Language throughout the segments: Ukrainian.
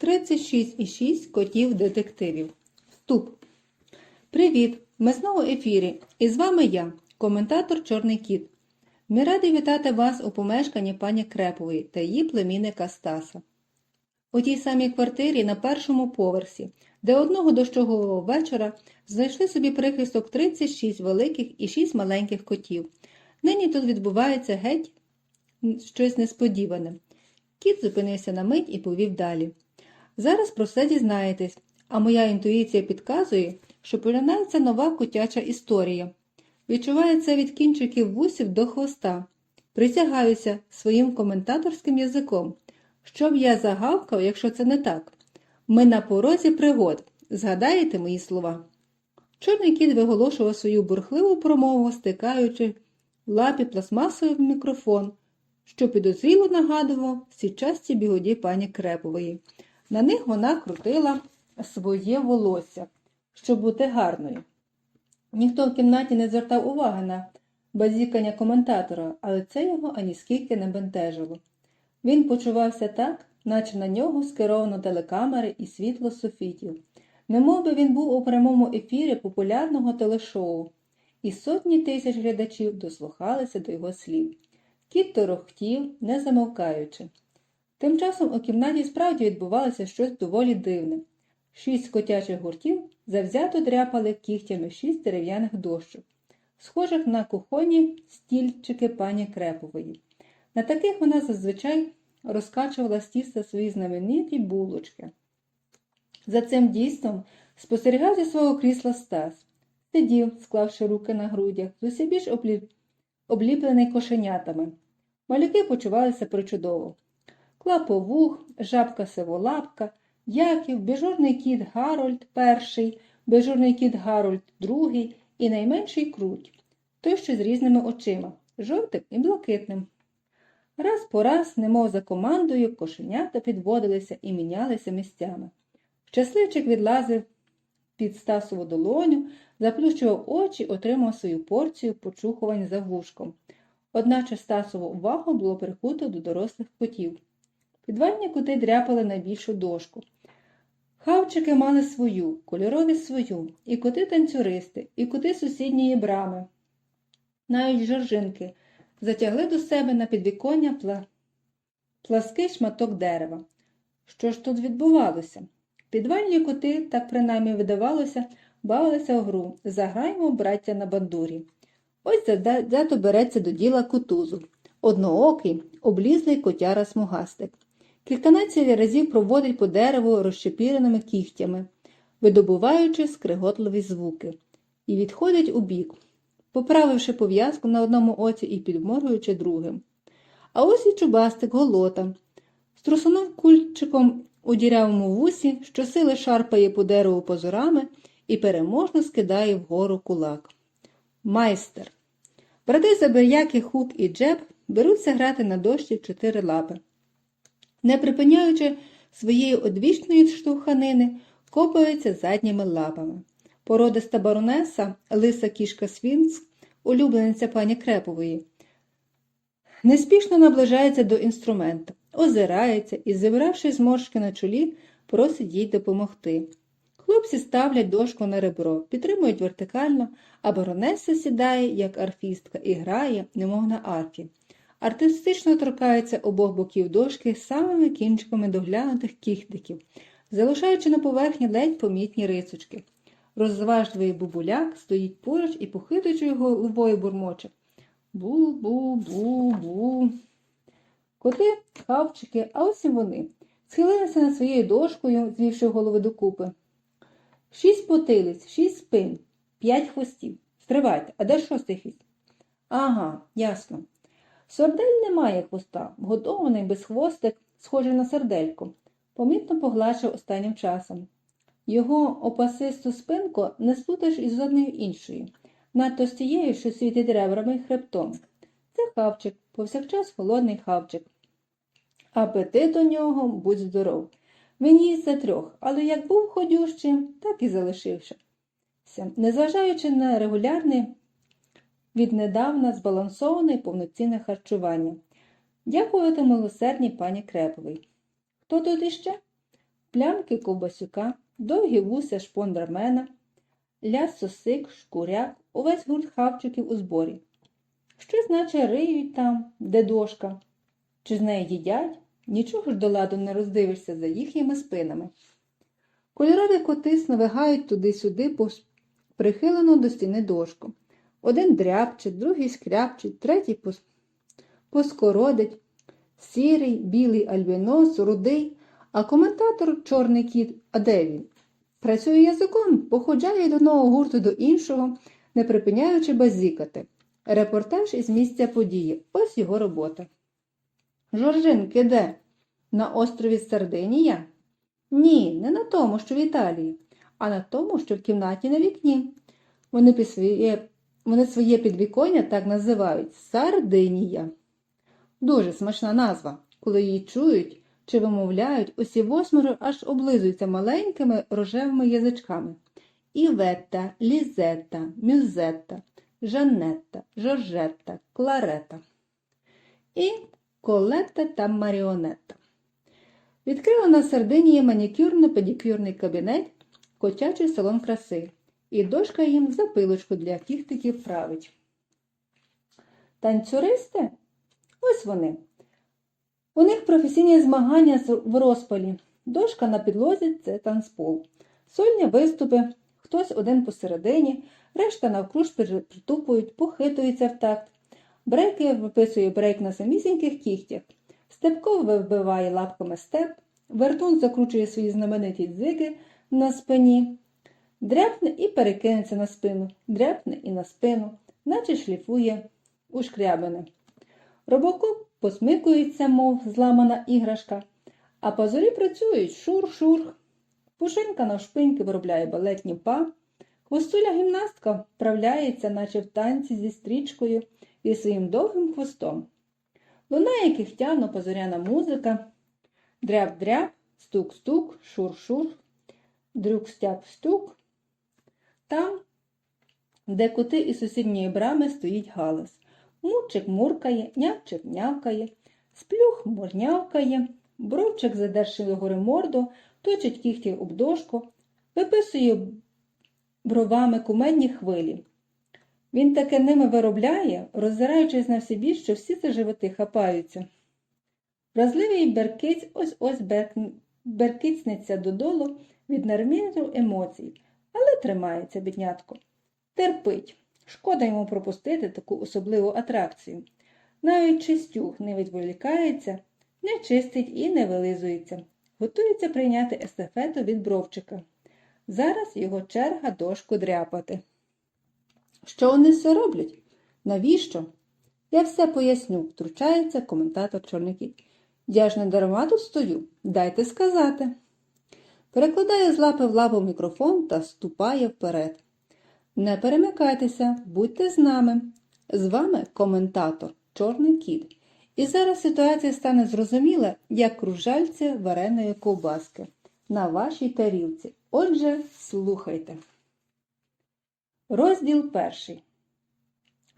36,6 котів детективів. Вступ. Привіт! Ми знову в ефірі. І з вами я, коментатор Чорний Кіт. Ми раді вітати вас у помешканні пані Крепової та її племінника Стаса. У тій самій квартирі на першому поверсі, де одного дощового вечора знайшли собі прихисток 36 великих і 6 маленьких котів. Нині тут відбувається геть щось несподіване. Кіт зупинився на мить і повів далі. Зараз про все дізнаєтесь, а моя інтуїція підказує, що починається нова котяча історія. Відчуваю це від кінчиків вусів до хвоста. Присягаюся своїм коментаторським язиком. Щоб я загавкав, якщо це не так. Ми на порозі пригод. Згадаєте мої слова? Чорний кіт виголошував свою бурхливу промову, стикаючи в лапі пластмасовий мікрофон, що підозріло нагадував січасті бігоді пані Крепової. На них вона крутила своє волосся, щоб бути гарною. Ніхто в кімнаті не звертав уваги на базікання коментатора, але це його аніскільки не бентежило. Він почувався так, наче на нього скеровано телекамери і світло софітів. Немовби він був у прямому ефірі популярного телешоу, і сотні тисяч глядачів дослухалися до його слів. Кіт торохтів, не замовкаючи. Тим часом у кімнаті справді відбувалося щось доволі дивне. Шість котячих гуртів завзято дряпали кігтями шість дерев'яних дощок, схожих на кухонні стільчики пані Крепової. На таких вона зазвичай розкачувала з тіста свої знамениті булочки. За цим дійством спостерігав зі свого крісла Стас. Сидів, склавши руки на грудях, з усе більш облі... обліплений кошенятами. Малюки почувалися причудово. Клаповух, жабка сиволапка, Яків, бежурний кіт Гарольд перший, бежурний кіт Гарольд другий і найменший круть, той що з різними очима, жовтим і блакитним. Раз по раз, немов за командою, кошенята підводилися і мінялися місцями. Щасливчик відлазив під Стасову долоню, заплющував очі, отримав свою порцію почухувань за вушком. Одначе Стасову увагу було прикуто до дорослих котів. Підвальні коти дряпали найбільшу дошку. Хавчики мали свою, кольорові свою, і коти-танцюристи, і коти сусідньої брами. Навіть жоржинки затягли до себе на підвіконня пла... плаский шматок дерева. Що ж тут відбувалося? Підвальні коти, так принаймні видавалося, бавилися у гру Заграймо, браття на бандурі. Ось зато береться до діла кутузу. Одноокий, облізлий котяра смугастик. Кільканадцять разів проводить по дереву розщепіреними кігтями, видобуваючи скриготливі звуки, і відходить у бік, поправивши пов'язку на одному оці і підморгуючи другим. А ось і чубастик голота. Струсунув кульчиком у дірявому вусі, щосили шарпає по дереву позорами і переможно скидає вгору кулак. Майстер. Брати Забияки, Хук і Джеб беруться грати на дощі чотири лапи. Не припиняючи своєї одвічної штовханини, копаються задніми лапами. Породиста баронеса, лиса кішка Свінц, улюблениця пані Крепової, неспішно наближається до інструмента, озирається і, зібравши зморшки на чолі, просить їй допомогти. Хлопці ставлять дошку на ребро, підтримують вертикально, а баронеса сідає, як арфістка, і грає, немов на арфі. Артистично торкається обох боків дошки самими кінчиками доглянутих кіхтиків, залишаючи на поверхні ледь помітні рисочки. Розважливий бубуляк стоїть поруч і, похитуючи головою бурмоче. Бу-бу-бу-бу. Коти, хавчики, а ось і вони. Схилилися над своєю дошкою, звівши голови докупи. Шість потилиць, шість спин, п'ять хвостів. Стривайте, а де шостий хвіст? Ага, ясно. Сордель не має хвоста, готований безхвостик, схожий на сердельку, помітно погладшив останнім часом. Його опасисту спинку не сплутаєш із жодною іншою, надто з тією, що світить ребрами й хребтом. Це хавчик, повсякчас холодний хавчик. Апетит у нього будь здоров. Він їсть за трьох, але як був ходющим, так і залишився. Незважаючи на регулярне, віднедавна збалансоване і повноцінне харчування. Дякувати милосердній пані Креповій. Хто тут іще? плямки ковбасюка, довгі вуся шпондрамена, ляс сосик, шкуряк, увесь гурт хавчиків у зборі. Що значить риють там, де дошка? Чи з неї їдять? Нічого ж до ладу не роздивишся за їхніми спинами. Кольорові коти сновигають туди-сюди прихилену до стіни дошку. Один дрябчить, другий скряпчить, третій пос... поскородить. Сірий, білий альбінос, рудий, а коментатор чорний кіт, а де він? Працює язиком, походжає від одного гурту до іншого, не припиняючи базікати. Репортаж із місця події. Ось його робота. Жоржинки де? На острові Сардинія? Ні, не на тому, що в Італії, а на тому, що в кімнаті на вікні. Вони, своє, вони своє підвіконня так називають Сардинія. Дуже смачна назва. Коли її чують чи вимовляють, усі восьмеро аж облизуються маленькими рожевими язичками. Іветта, Лізетта, Мюзетта, Жанетта, Жоржетта, Кларета і Колетта та Маріонетта. Відкрила на Сардинії манікюрно-педикюрний кабінет, котячий салон краси, і дошка їм запилочку для кіхтиків править. Танцюристи? Ось вони. У них професійні змагання в розпалі. Дошка на підлозі це танцпол. Сольні виступи, хтось один посередині, решта навкруж притупують, похитуються в такт. Брейки виписує брейк на самісіньких кігтях. Степков вибиває лапками степ, вертун закручує свої знамениті дзиги на спині, дряпне і перекинеться на спину, дряпне і на спину, наче шліфує ушкрябине. Робокоп посмикується, мов зламана іграшка, а пазурі працюють шур-шур. Пушинка навшпиньки виробляє балетні па, хвостуля гімнастка вправляється, наче в танці зі стрічкою і своїм довгим хвостом. Лунає кихтяно позоряна музика, дряб-дряб, стук-стук, шур-шур, дрюк-стяп-стук. Там, де кути із сусідньої брами, стоїть галас. Мурчик муркає, нявчик нявкає, сплюх мурнявкає, бровчик, задерши догори морду, точить кігті об дошку, виписує бровами кумедні хвилі. Він таке ними виробляє, роззираючись на всі біч, що всі за животи хапаються. Вразливий беркиць ось-ось берк- беркицнеться додолу від нервів емоцій, але тримається, біднятко. Терпить. Шкода йому пропустити таку особливу атракцію. Навіть чистюх не відволікається, не чистить і не вилизується. Готується прийняти естафету від бровчика. Зараз його черга дошку дряпати. Що вони все роблять? Навіщо? Я все поясню, втручається коментатор Чорний кіт. Я ж не дарма тут стою, дайте сказати. Перекладає з лапи в лапу мікрофон та ступає вперед. Не перемикайтеся, будьте з нами. З вами коментатор Чорний кіт. І зараз ситуація стане зрозуміла, як кружальце вареної ковбаски на вашій тарілці. Отже, слухайте. Розділ перший.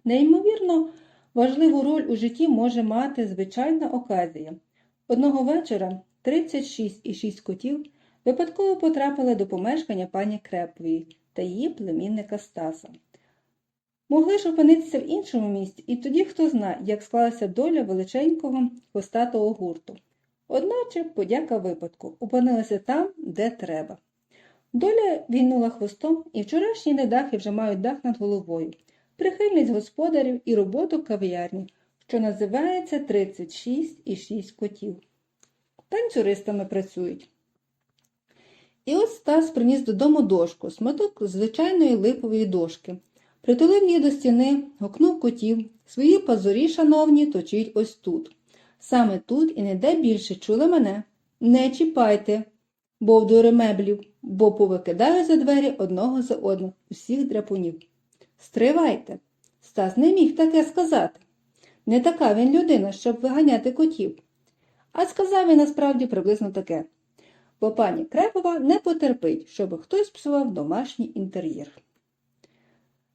Неймовірно, важливу роль у житті може мати звичайна оказія. Одного вечора 36 і 6 котів випадково потрапили до помешкання пані Крепової та її племінника Стаса. Могли ж опинитися в іншому місці, і тоді хто знає, як склалася доля величенького хвостатого гурту. Одначе, подяка випадку, опинилися там, де треба. Доля війнула хвостом, і вчорашні недахи вже мають дах над головою, прихильність господарів і роботу кав'ярні, що називається 36 і 6 котів. Танцюристами працюють. І ось Стас приніс додому дошку, сматок звичайної липової дошки. Притулив її до стіни, гукнув котів. Свої пазурі, шановні, точіть ось тут. Саме тут і не де більше чули мене. Не чіпайте, бовдури меблів, бо повикидаю за двері одного за одним, усіх драпунів. Стривайте. Стас не міг таке сказати. Не така він людина, щоб виганяти котів. А сказав він насправді приблизно таке бо пані Крепова не потерпить, щоб хтось псував домашній інтер'єр.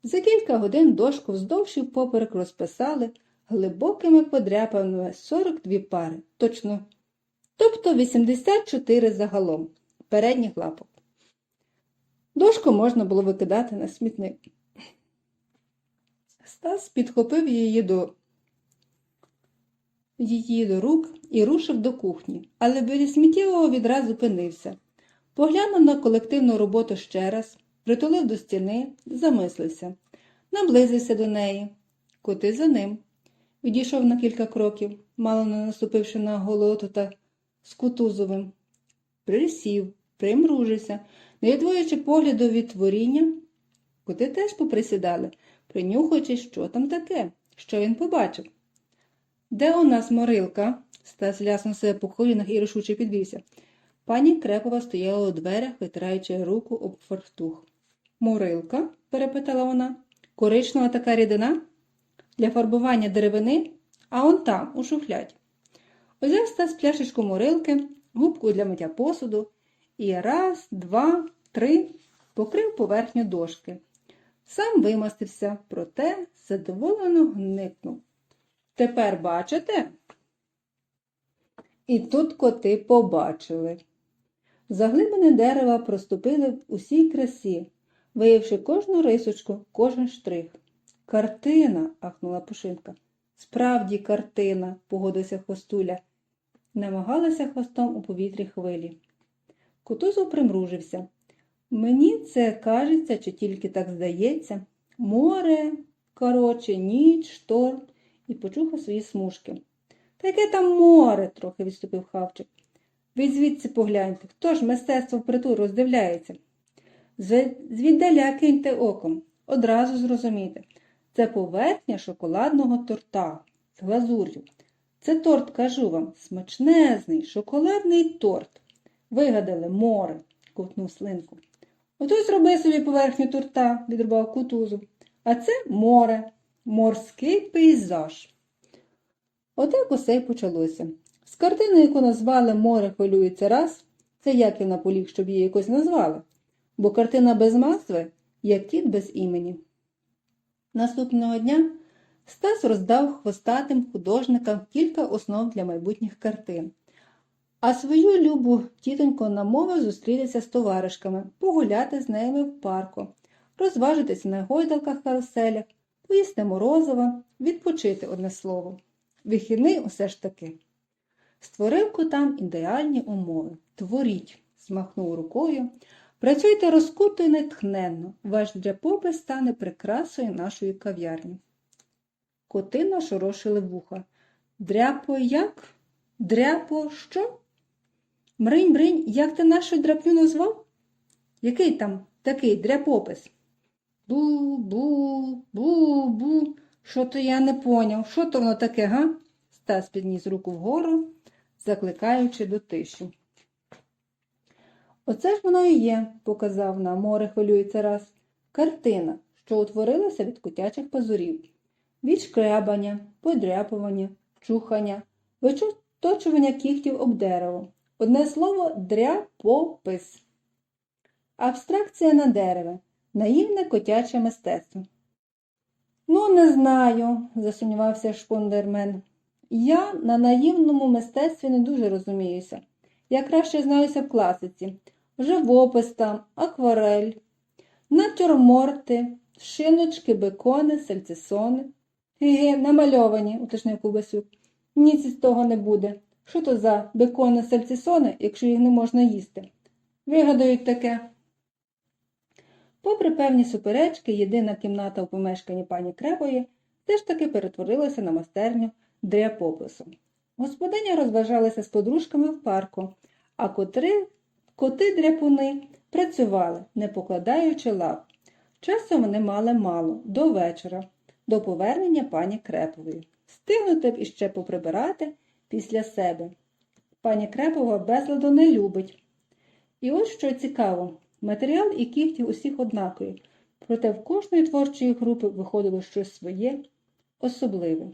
За кілька годин дошку вздовж і впоперек розписали глибокими подряпаними 42 пари, точно, тобто 84 загалом. передніх лапок. Дошку можна було викидати на смітник. Стас підхопив її до, її до рук і рушив до кухні, але біля сміттєвого відразу зупинився. Поглянув на колективну роботу ще раз, притулив до стіни, замислився, наблизився до неї. Коти за ним. Відійшов на кілька кроків, мало не наступивши на голотута з Кутузовим. Присів, примружився, не відводячи погляду від творіння. Коти теж поприсідали, принюхуючись, що там таке, що він побачив. Де у нас морилка? Стас ляснув себе по колінах і рішуче підвівся. Пані Крепова стояла у дверях, витираючи руку об фартух. Морилка? перепитала вона. Коричнева така рідина? Для фарбування деревини, а он там, у шухляді. Узяв Стас пляшечку морилки, губку для миття посуду і раз, два, три покрив поверхню дошки. Сам вимастився, проте задоволено гникнув. Тепер бачите? І тут коти побачили. Заглибини дерева проступили в усій красі, виявивши кожну рисочку, кожен штрих. Картина, ахнула Пушинка. Справді картина, погодився хвостуля. Намагалася хвостом у повітрі хвилі. Кутузов примружився. Мені це кажеться, чи тільки так здається. Море, короче, ніч, шторм і почухав свої смужки. Та яке там море, трохи відступив хавчик. Ви звідси погляньте, хто ж мистецтво впритул роздивляється? Звіддаля киньте оком, одразу зрозумієте. Це поверхня шоколадного торта з глазур'ю. Це торт, кажу вам, смачнезний, шоколадний торт. Вигадали море, ковтнув слинку. Ото й зроби собі поверхню торта, відрубав кутузу. А це море, морський пейзаж. Отак усе й почалося. З картини, яку назвали Море хвилюється раз, це як я наполіг, щоб її якось назвали, бо картина без назви, як кіт без імені. Наступного дня Стас роздав хвостатим художникам кілька основ для майбутніх картин, а свою любу тітоньку намовив зустрітися з товаришками, погуляти з ними в парку, розважитися на гойдалках каруселях, поїсти морозива, відпочити одне слово. Вихідний усе ж таки. Створив котам ідеальні умови. Творіть, змахнув рукою. Працюйте розкуто і нетхненно, ваш дряпопис стане прикрасою нашої кав'ярні. Коти нашорошили вуха. Дряпо як? Дряпо що? Мринь, бринь, як ти нашу драпню назвав? Який там такий дряпопис? Бу, бу, бу, бу. Що то я не поняв? Що то воно таке, га? Стас підніс руку вгору, закликаючи до тиші. Оце ж воно і є, показав на море хвилюється раз. Картина, що утворилася від котячих пазурів, від шкрябання, подряпування, чухання, виточування кігтів об дерево. Одне слово дряпопис. Абстракція на дереве, наївне котяче мистецтво. Ну, не знаю, засумнівався шпондермен. Я на наївному мистецтві не дуже розуміюся. Я краще знаюся в класиці, живопис там, акварель, натюрморти, шиночки, бекони, сальцисони. Ге, намальовані, уточнив Кубасюк. Ніц із того не буде. Що то за бекони, сальцисони, якщо їх не можна їсти? Вигадають таке. Попри певні суперечки, єдина кімната у помешканні пані Крепої все ж таки перетворилася на майстерню дряпопису. Господиня розважалася з подружками в парку, а котри, коти-дряпуни працювали, не покладаючи лап. Часу вони мали мало, до вечора, до повернення пані Крепової. Стигнути б іще поприбирати після себе. Пані Крепова безладу не любить. І ось що цікаво, матеріал і кігті усіх однакові, проте в кожної творчої групи виходило щось своє, особливе.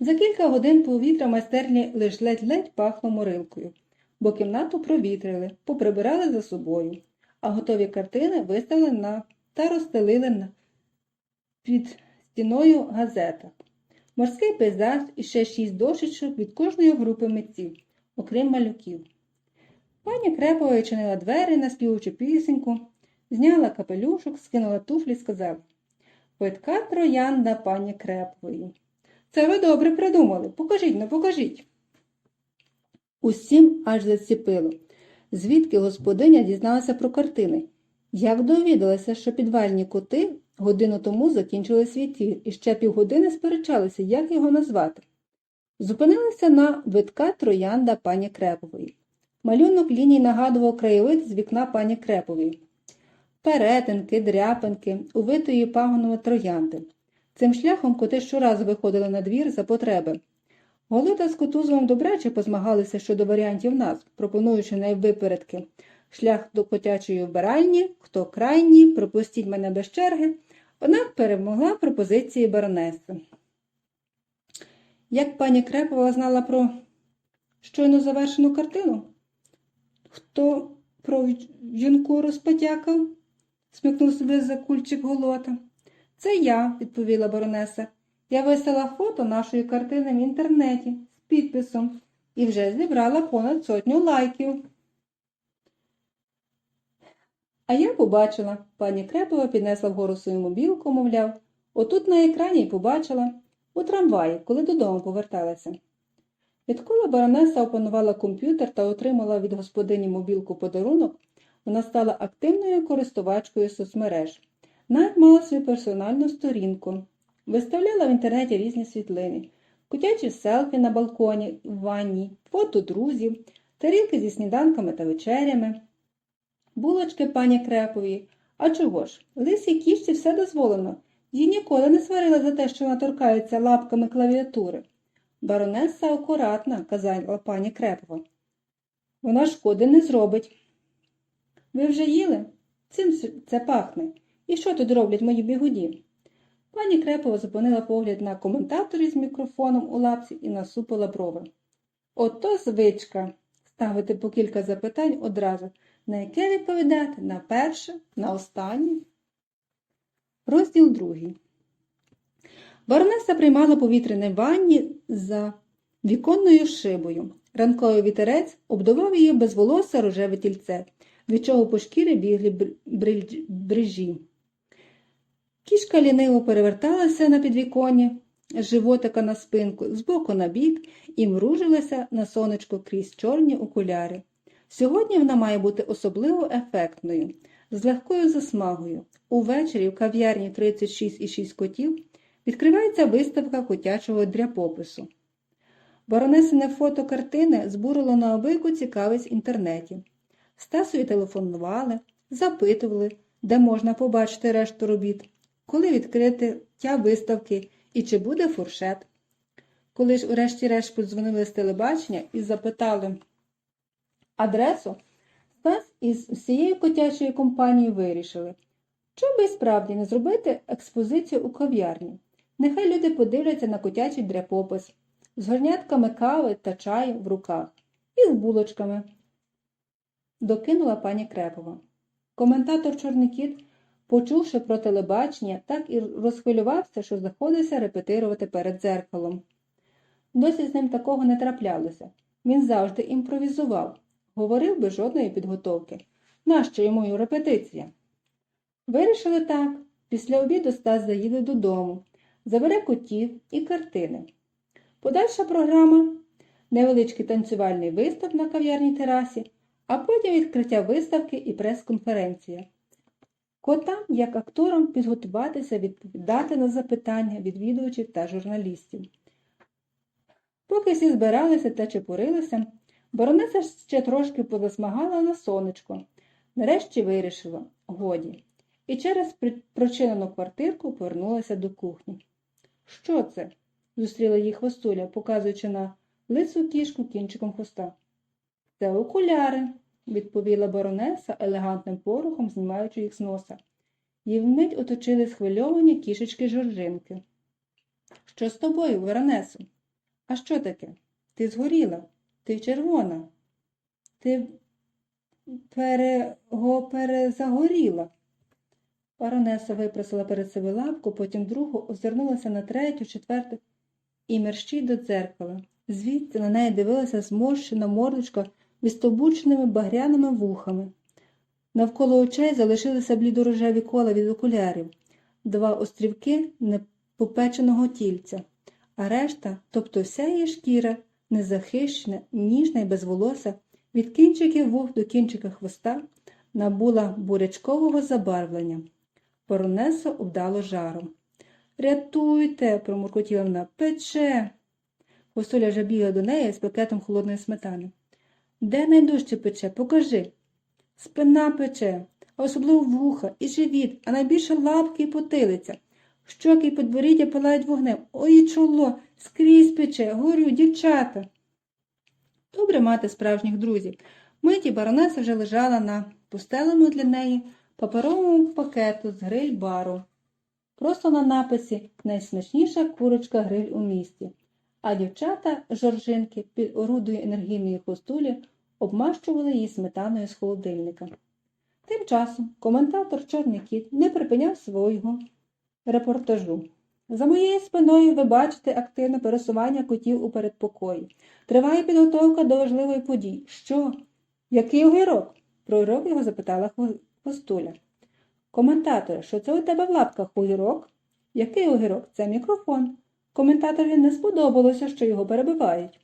За кілька годин повітря майстерні лиш ледь-ледь пахло морилкою, бо кімнату провітрили, поприбирали за собою, а готові картини виставили на та розстелили на під стіною газета. Морський пейзаж і ще шість дошечок від кожної групи митців, окрім малюків. Пані Крепова відчинила двері, наспівуючи пісеньку, зняла капелюшок, скинула туфлі і сказала Питка троянда пані Крепової. Це ви добре придумали. Покажіть, ну покажіть. Усім аж заціпило. Звідки господиня дізналася про картини? Як довідалася, що підвальні коти годину тому закінчили свій твір і ще півгодини сперечалися, як його назвати. Зупинилися на витка троянда пані Крепової. Малюнок ліній нагадував краєвид з вікна пані Крепової. Перетинки, дряпинки, увитої пагонами троянди. Цим шляхом коти щоразу виходили на двір за потреби. Голита з Кутузовим добряче позмагалися щодо варіантів назв, пропонуючи найвипередки шлях до котячої вбиральні, хто крайній, пропустіть мене без черги, однак перемогла пропозиції баронеси. Як пані Крепова знала про щойно завершену картину? Хто про жінку розпотякав? смикнув себе за кульчик голота. Це я, відповіла баронеса. Я висила фото нашої картини в інтернеті з підписом і вже зібрала понад сотню лайків. А я побачила, пані Крепова піднесла вгору свою мобілку, мовляв, отут на екрані й побачила, у трамваї, коли додому поверталася. Відколи баронеса опанувала комп'ютер та отримала від господині мобілку подарунок, вона стала активною користувачкою соцмереж. Навіть мала свою персональну сторінку, виставляла в інтернеті різні світлини, котячі селфі на балконі, в ванні, фото друзів, тарілки зі сніданками та вечерями, булочки пані Крепові. А чого ж? Лисій кішці все дозволено. Її ніколи не сварила за те, що вона торкається лапками клавіатури. Баронеса акуратна, казала пані Крепова. Вона шкоди не зробить. Ви вже їли? Цим це пахне. І що тут роблять мої бігуді? Пані Крепова зупинила погляд на коментаторів з мікрофоном у лапці і насупила брови. Ото звичка ставити по кілька запитань одразу, на яке відповідати на перше, на останнє. Розділ другий. Баронеса приймала повітряне ванні за віконною шибою. Ранковий вітерець обдував її безволосе рожеве тільце, від чого по шкірі бігли брижі. Кішка ліниво переверталася на підвіконні, з животика на спинку, збоку на бік і мружилася на сонечко крізь чорні окуляри. Сьогодні вона має бути особливо ефектною, з легкою засмагою. Увечері в кав'ярні 36,6 котів відкривається виставка котячого дряпопису. Баронесине фото картини збурило на обику цікавість в інтернеті. Стасові телефонували, запитували, де можна побачити решту робіт, коли відкрити тя виставки і чи буде фуршет. Коли ж урешті-решт подзвонили з телебачення і запитали адресу, Стас із всією котячою компанією вирішили, чому би справді не зробити експозицію у кав'ярні. Нехай люди подивляться на котячий дряпопис з горнятками кави та чаю в руках і з булочками. Докинула пані Крепова. Коментатор Чорний кіт, почувши про телебачення, так і розхвилювався, що заходився репетирувати перед дзеркалом. Досі з ним такого не траплялося. Він завжди імпровізував, говорив без жодної підготовки. Нащо йому й репетиція? Вирішили так. Після обіду Стас заїде додому, забере котів і картини. Подальша програма невеличкий танцювальний виступ на кав'ярній терасі, а потім відкриття виставки і прес-конференція. Котам, як акторам, підготуватися відповідати на запитання відвідувачів та журналістів. Поки всі збиралися та чепурилися, баронеса ще трошки позасмагала на сонечко. Нарешті вирішила годі, і через прочинену квартирку повернулася до кухні. Що це? зустріла її хвостуля, показуючи на лису кішку кінчиком хвоста. Це окуляри, відповіла баронеса елегантним порухом, знімаючи їх з носа. Її вмить оточили схвильовані кішечки жоржинки. Що з тобою, баронесо? А що таке? Ти згоріла, ти червона, ти перего перезагоріла. Баронеса випросила перед себе лапку, потім другу, озирнулася на третю, четверту і мерщій до дзеркала. Звідти на неї дивилася зморщена мордочка відстовбученими багряними вухами. Навколо очей залишилися блідорожеві кола від окулярів, два острівки непопеченого тільця, а решта, тобто вся її шкіра, незахищена, ніжна і без волосся, від кінчиків вух до кінчика хвоста, набула бурячкового забарвлення. Воронесо обдало жаром. Рятуйте, промуркотіла вона, пече. Хвостуля вже бігла до неї з пакетом холодної сметани. Де найдужче пече? Покажи. Спина пече, а особливо вуха і живіт, а найбільше лапки і потилиця. Щоки й подборіддя палають вогнем. Ой, чоло, скрізь пече, горю, дівчата. Добре мати справжніх друзів. Миті баронеса вже лежала на пустелому для неї паперовому пакету з гриль-бару. Просто на написі найсмачніша курочка гриль у місті. А дівчата жоржинки під орудою енергійної хвостулі обмащували її сметаною з холодильника. Тим часом коментатор Чорний кіт не припиняв свого репортажу. За моєю спиною ви бачите активне пересування котів у передпокої. Триває підготовка до важливої події. Що? Який огірок? Про його запитала Хвостуля. Коментатор, що це у тебе в лапках огірок? Який огірок? Це мікрофон. Коментаторі не сподобалося, що його перебивають.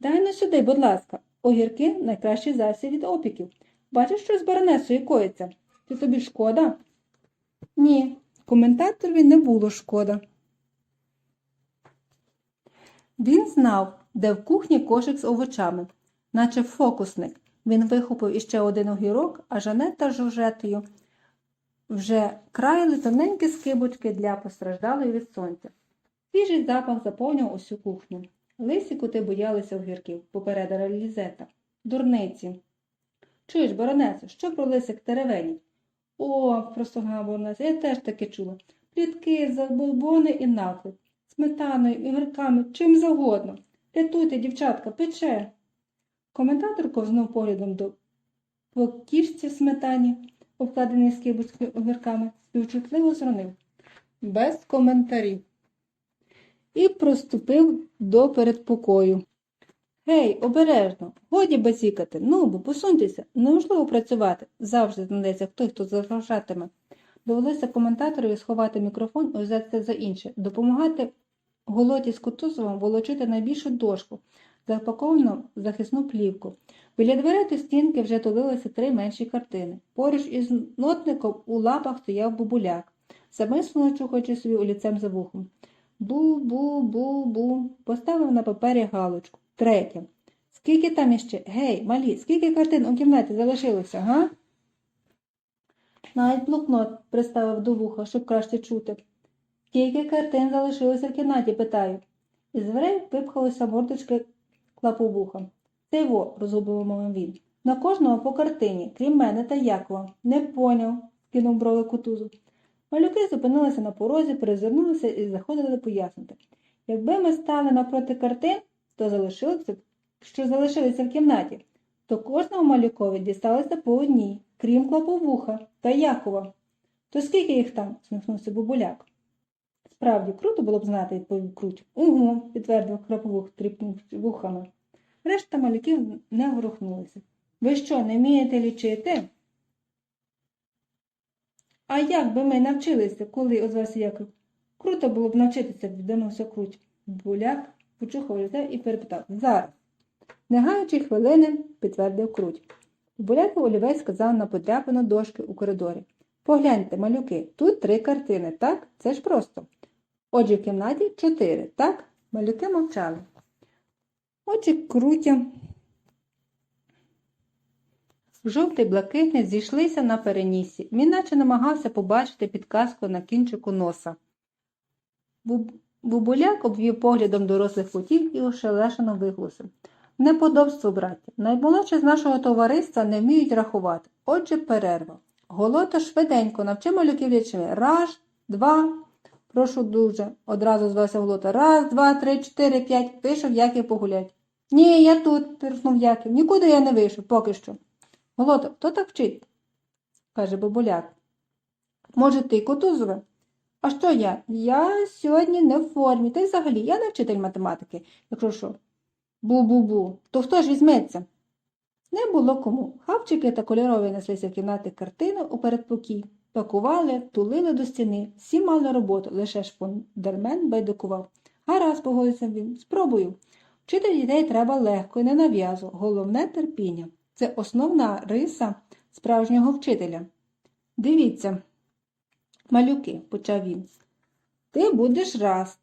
Дай на сюди, будь ласка, огірки найкращий засіб від опіків. Бачиш, що з баронесою коїться? Ти тобі шкода? Ні, коментаторові не було шкода. Він знав, де в кухні кошик з овочами, наче фокусник. Він вихопив іще один огірок, а Жанетта з Жужетою вже краяли тоненькі скибочки для постраждалої від сонця. Свіжий запах заповнював усю кухню. Лисі коти боялися огірків, попередила Лізета. Дурниці. Чуєш, баронесо, що про лисик теревенять? О, простогнала баронеса, я теж таке чула. Плітки, забобони і наклеп. Сметаною, ігорками, чим завгодно. Рятуйте, дівчатка, пече. Коментатор ковзнув поглядом до по кішці в сметані, обкладеній скибочкою огірками, співчутливо зронив. Без коментарів. І проступив до передпокою. Гей, обережно, годі базікати, ну бо посуньтеся, неможливо працювати, завжди знайдеться той, хто заважатиме. Довелося коментаторові сховати мікрофон і взятися за інше, допомагати голоті з Кутузовим волочити найбільшу дошку, запаковану в захисну плівку. Біля дверей до стінки вже тулилися три менші картини. Поруч із нотником у лапах стояв бубуляк, замислено чухаючи собі олівцем за вухом. Бу-бу-бу-бу. Поставив на папері галочку. Третє. Скільки там іще? Гей, малі, скільки картин у кімнаті залишилося, га? Навіть блокнот приставив до вуха, щоб краще чути. Скільки картин залишилося в кімнаті, питаю. Із дверей випхалися мордочки клаповуха. Це його, розгубливо мовив він. На кожного по картині, крім мене та Якова. Не поняв, кинув брови кутузу. Малюки зупинилися на порозі, перезирнулися і заходили пояснити. Якби ми стали напроти картин, то залишилося, б- що залишилися в кімнаті, то кожному малюкові дісталося по одній, крім клаповуха та Якова. То скільки їх там? сміхнувся бабуляк. Справді, круто було б знати, відповів круть. Угу, підтвердив клаповух, тріпнувши вухами. Решта малюків не ворухнулися. Ви що, не вмієте лічити? А як би ми навчилися, коли озвався Яков? Круто було б навчитися, відвернувся круть. Буляк почухав лице і перепитав Зараз. Не гаючи хвилини, підтвердив круть. Буляк олівець сказав на подряпану дошки у коридорі. Погляньте, малюки, тут три картини, так? Це ж просто. Отже, в кімнаті чотири, так? Малюки мовчали. Очі крутя. Жовтий блакитний зійшлися на перенісі. Він наче намагався побачити підказку на кінчику носа. Бубуляк обвів поглядом дорослих котів і ошелешено виголосив. Неподобство, браття. Наймолодші з нашого товариства не вміють рахувати. Отже, перерва. Голото швиденько, навчи малюків лічми. Раз, два. Прошу дуже, одразу звався Голота. Раз, два, три, чотири, п'ять. Вийшов Яків погулять. Ні, я тут, пирснув Яків. Нікуди я не вийшов, поки що. Голото, хто так вчить? каже бабуляк. Може, ти, Кутузове? А що я? Я сьогодні не в формі, та й взагалі я не вчитель математики, якщо що. Бу-бу-бу. То хто ж візьметься? Не було кому. Хавчики та кольорові неслися в кімнати картину у передпокій. Пакували, тулили до стіни. Всі мали роботу, лише шпондермен байдикував. Гаразд, погодився він, спробую. Вчити дітей треба легко і не нав'язу. Головне терпіння. Це основна риса справжнього вчителя. Дивіться, малюки, почав він. Ти будеш раз,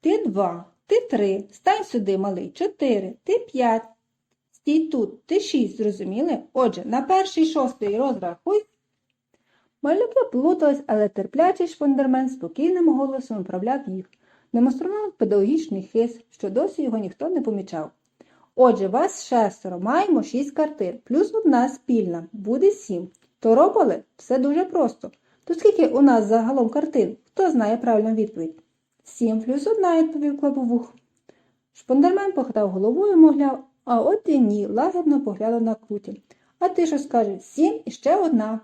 ти два, ти три. Стань сюди, малий, чотири, ти п'ять. Стій тут, ти шість, зрозуміли? Отже, на перший шостий розрахуй. Малюки плутались, але терплячий шпондермен спокійним голосом управляв їх, демонстрував педагогічний хист, що досі його ніхто не помічав. Отже, вас шестеро, маємо шість картин, плюс одна спільна, буде сім. Торопали? Все дуже просто. То скільки у нас загалом картин? Хто знає правильну відповідь? Сім плюс одна, відповів клабовух. Шпондермен похитав головою, мовляв, а от і ні, лагідно поглянув на куті. А ти що скажеш? Сім і ще одна.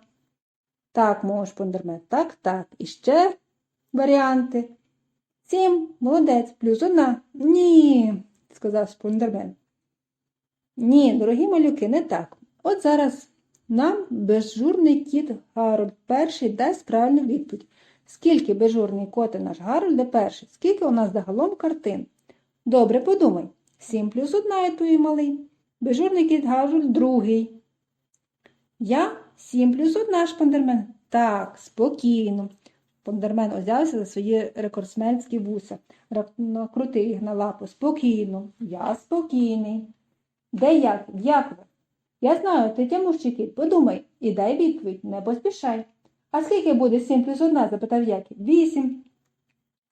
Так, мов шпондермен, так, так. І ще варіанти. Сім, молодець, плюс одна. Ні, сказав шпондермен. Ні, дорогі малюки, не так. От зараз нам безжурний кіт Гарольд перший дасть правильну відповідь. Скільки безжурний коти наш Гарольд де перший? Скільки у нас загалом картин? Добре, подумай. Сім плюс одна, відповів малий. Безжурний кіт Гарольд другий. Я сім плюс одна, шпандермен. Так, спокійно. Шпандермен узявся за свої рекордсменські вуса, накрутив їх на лапу. Спокійно. Я спокійний. Де як? Як ви? Я знаю, ти кіт. Подумай і дай відповідь, не поспішай. А скільки буде сім плюс одна? запитав Яків. Вісім,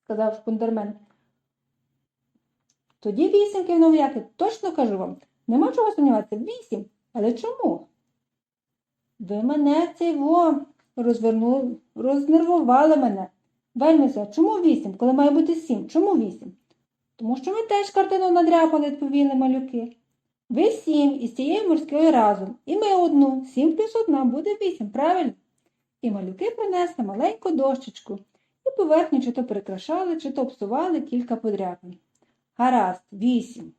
сказав шпундермен. Тоді вісім, кивнув Яків. Точно кажу вам. Нема чого сумніватися. Вісім. Але чому? Ви мене цей во розвернули, рознервували мене. Вельмися, чому вісім, коли має бути сім? Чому вісім? Тому що ми теж картину надряпали, відповіли малюки. Ви сім із цією морською разом, і ми одну. Сім плюс одна буде вісім, правильно? І малюки принесли маленьку дощечку, і поверхню чи то прикрашали, чи то псували кілька подряпин. Гаразд, вісім.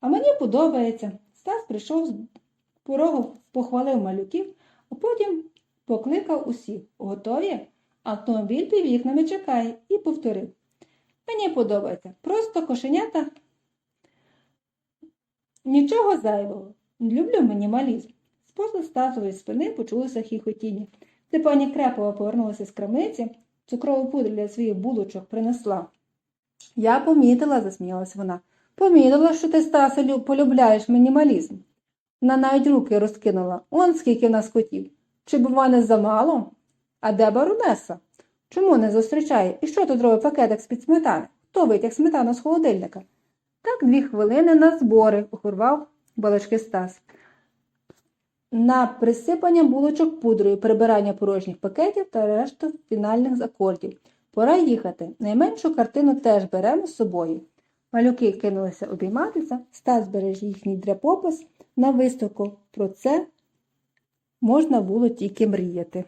А мені подобається. Стас прийшов з порогу, похвалив малюків, а потім покликав усіх. Готові? Автомобіль під вікнами чекає і повторив. Мені подобається. Просто кошенята Нічого зайвого. Люблю мінімалізм. З поза Стасової спини почулося хіхотіння. Це пані Крепова повернулася з крамниці, цукрову пудру для своїх булочок принесла. Я помітила, засміялась вона. Помітила, що ти, Стаселю, полюбляєш мінімалізм. Вона навіть руки розкинула. Он скільки в нас котів. Чи бува не замало? А де баронеса? Чому не зустрічає? І що тут робить пакетик з-під сметани? Хто витяг сметану з холодильника? Так дві хвилини на збори, урвав балачки Стас. На присипання булочок пудрою, прибирання порожніх пакетів та решту фінальних акордів. Пора їхати. Найменшу картину теж беремо з собою. Малюки кинулися обійматися, Стас збереж їхній дряпопис на виставку. Про це можна було тільки мріяти.